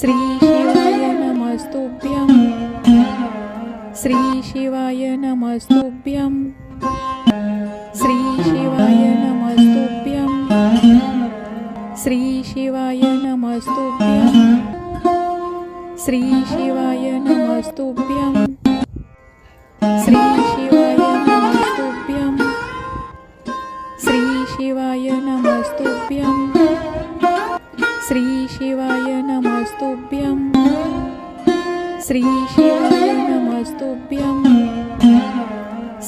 श्रीशिवाय नमस्तुभ्यं श्रीशिवाय नमस्तुभ्यं श्रीशिवाय नमस्तुभ्यं श्रीशिवाय नमस्तुभ्यं श्रीशिवाय नमस्तुभ्यं श्रीशिवाय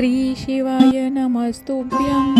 श्रीशिवाय नमस्तुभ्यम्।